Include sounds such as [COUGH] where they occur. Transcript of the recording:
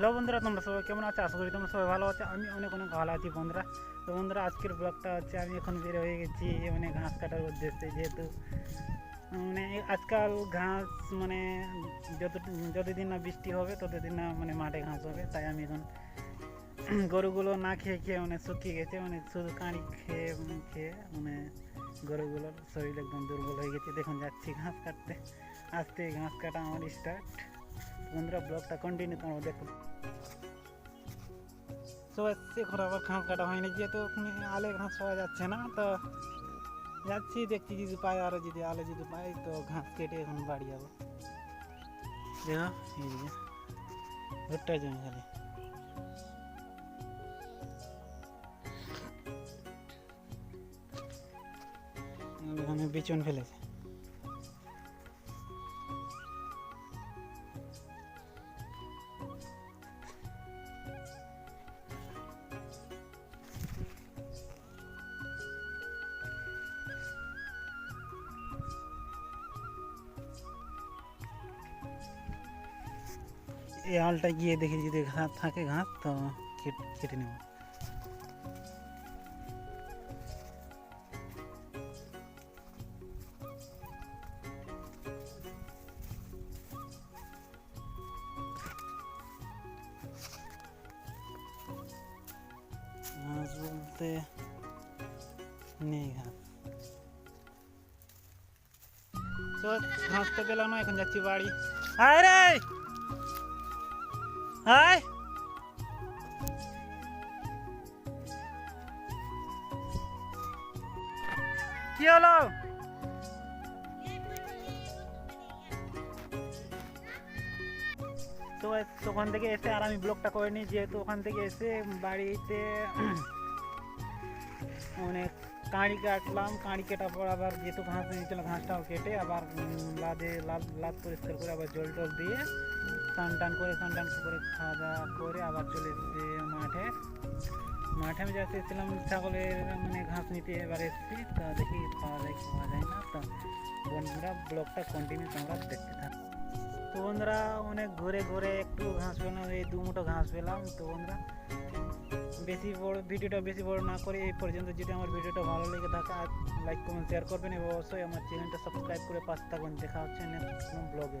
Hello বন্ধুরা তোমরা সবাই কেমন আছো? আশা করি তোমরা সবাই ভালো আছো। আমি অনেক অনেক ভালো আছি বন্ধুরা। তো বন্ধুরা আজকের ব্লগটা হচ্ছে আমি এখন বের হয়ে গেছি। মানে ঘাস কাটার উদ্দেশ্যে যেহেতু মানে আজকাল ঘাস মানে যত যতদিন না বৃষ্টি হবে ততদিন না মানে মাঠে ঘাস হবে। তাই আমি এখন গরুগুলো না খেয়ে খেয়ে মানে শুকিয়ে গেছে। মানে শুধু কাঁড়ি খেয়ে উম, খেয়ে মানে গরুগুলোর শরীর একদম দুর্বল হয়ে গেছে। দেখুন যাচ্ছি ঘাস কাটতে। আজকে ঘাস কাটা আমার স্টার্ট বন্ধুরা, ব্লগটা কন্টিনিউ তোমরা দেখো। তো এখন আবার ঘাস কাটা হয়নি, যেহেতু ওখানে আলে ঘাস পাওয়া যাচ্ছে না, তো যাচ্ছি, দেখছি যদি পাই আরও যদি আলে যদি পাই, তো ঘাস কেটে এখন বাড়ি যাব। দেখো এইদিকে ভুট্টা জমি খালি ওখানে বিচন ফেলেছে। এই আলটা গিয়ে দেখি যদি ঘাস থাকে ঘাস তো কেট- কেটে নেব ঘাস বলতে নেই ঘাস তো ঘাস তো পেলাম না এখন যাচ্ছি বাড়ি হায় হায় কি হলো? তো ওখান থেকে এসে আর আমি ব্লগটা করে নিই যেহেতু ওখান থেকে এসে বাড়িতে [CLEARS THROAT] মানে কাঁড়ি কাটলাম, কাঁড়ি কাটার পর আবার যেহেতু ঘাস নিয়েছিল ঘাসটাও কেটে আবার লাদে লাদ লাদ পরিষ্কার করে আবার জল টল দিয়ে স্নান টান করে স্নান টান করে খাওয়া দাওয়া করে আবার চলে এসেছি মাঠে। মাঠে আমি যাতে এসেছিলাম ছাগলের মানে ঘাস নিতে এবার এসেছি। তা দেখি খাওয়া যায় খাওয়া যায় না। তো বন্ধুরা, ব্লগটা কন্টিনিউ তোমরা দেখতে থাক। তো বন্ধুরা, অনেক ঘুরে ঘুরে একটু ঘাস পেলাম, এই দু মুঠো ঘাস পেলাম। তো বন্ধুরা, বেশি বড়, ভিডিওটা বেশি বড় না করে এই পর্যন্ত যদি আমার ভিডিওটা ভালো লেগে থাকে আর লাইক কমেন্ট শেয়ার করবেন। এবং অবশ্যই আমার চ্যানেলটা সাবস্ক্রাইব করে পাশে থাকবেন। দেখা হচ্ছে ব্লগে